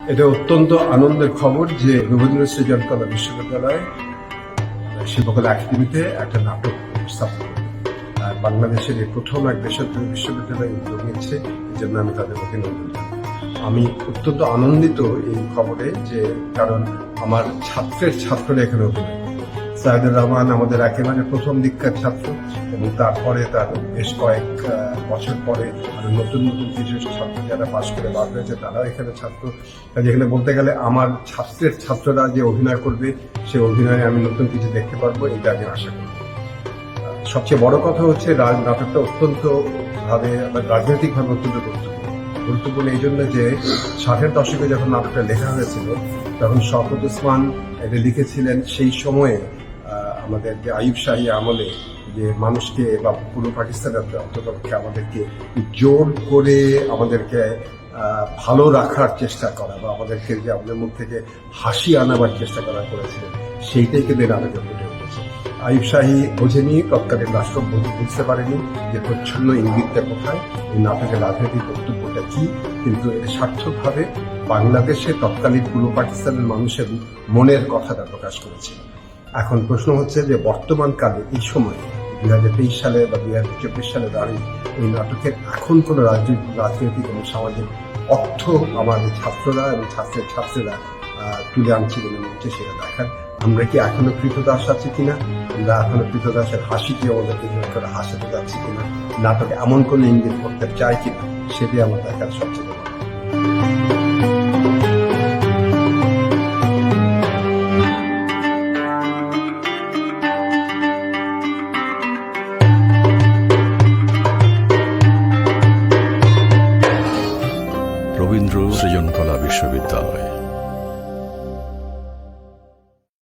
এটা অত্যন্ত আনন্দের খবর যে রবীন্দ্র সৃজনকলা বিশ্ববিদ্যালয় শিল্পকলা একাডেমিতে একটা নাটক স্থাপন বাংলাদেশের এই প্রথম এক বেসরকারি বিশ্ববিদ্যালয় উদ্যোগ নিচ্ছে এই জন্য আমি তাদের অভিনন্দন। আমি অত্যন্ত আনন্দিত এই খবরে যে, কারণ আমার ছাত্রের, ছাত্ররা এখানে অভিনয়। সাইদুর রহমান আমাদের একেবারে প্রথম দিককার ছাত্র এবং তারপরে তার বেশ কয়েক বছর পরে নতুন নতুন কিছু ছাত্র যারা পাশ করে বার হয়েছে, তারাও এখানে ছাত্র। এখানে বলতে গেলে আমার ছাত্রের ছাত্ররা যে অভিনয় করবে সেই অভিনয়ে আমি নতুন কিছু দেখতে পারব, এটা আমি আশা করি। সবচেয়ে বড় কথা হচ্ছে নাটকটা অত্যন্ত ভাবে রাজনৈতিক ভাবে অত্যন্ত গুরুত্বপূর্ণ। গুরুত্বপূর্ণ এই জন্য যে ষাটের দশকে যখন নাটকটা লেখা হয়েছিল, তখন শওকত ওসমান এটা লিখেছিলেন, সেই সময়ে আহ, আমাদের যে আইব শাহী আমলে যে মানুষকে বা পূর্ব পাকিস্তানের অন্ততপক্ষে আমাদেরকে জোর করে আমাদেরকে ভালো রাখার চেষ্টা করা বা আমাদেরকে যে আমাদের মুখ থেকে হাসি আনাবার চেষ্টা করা করেছিলেন সেইটাই কিন্তু নাটকে ফুটে উঠেছে আইব বোঝেনি তৎকালীন রাষ্ট্র বু- বুঝতে পারেনি যে প্রচ্ছন্ন ইঙ্গিতটা কোথায় এই নাটকের রাজনৈতিক বক্তব্যটা কি কিন্তু এটা সার্থকভাবে বাংলাদেশে তৎকালীন পূর্ব পাকিস্তানের মানুষের মনের কথাটা প্রকাশ করেছে এখন প্রশ্ন হচ্ছে যে বর্তমান কালে এই সময় দুই হাজার তেইশ সালে বা দুই হাজার চব্বিশ সালে দাঁড়িয়ে ওই নাটকের এখন কোনো রাজনৈতিক এবং সামাজিক অর্থ এই ছাত্ররা এবং ছাত্রের ছাত্রীরা তুলে আনছে কিনা মঞ্চে সেটা দেখার। আমরা কি এখনও কৃতদাস আছি কিনা? আমরা এখনও কৃতদাসের হাসি দিয়ে আমাদেরকে করে হাসাতে যাচ্ছি কিনা? নাটকে এমন কোনো ইঙ্গিত করতে চাই কিনা সেটি আমার দেখার সবচেয়ে সৃজনকলা বিশ্ববিদ্যালয়।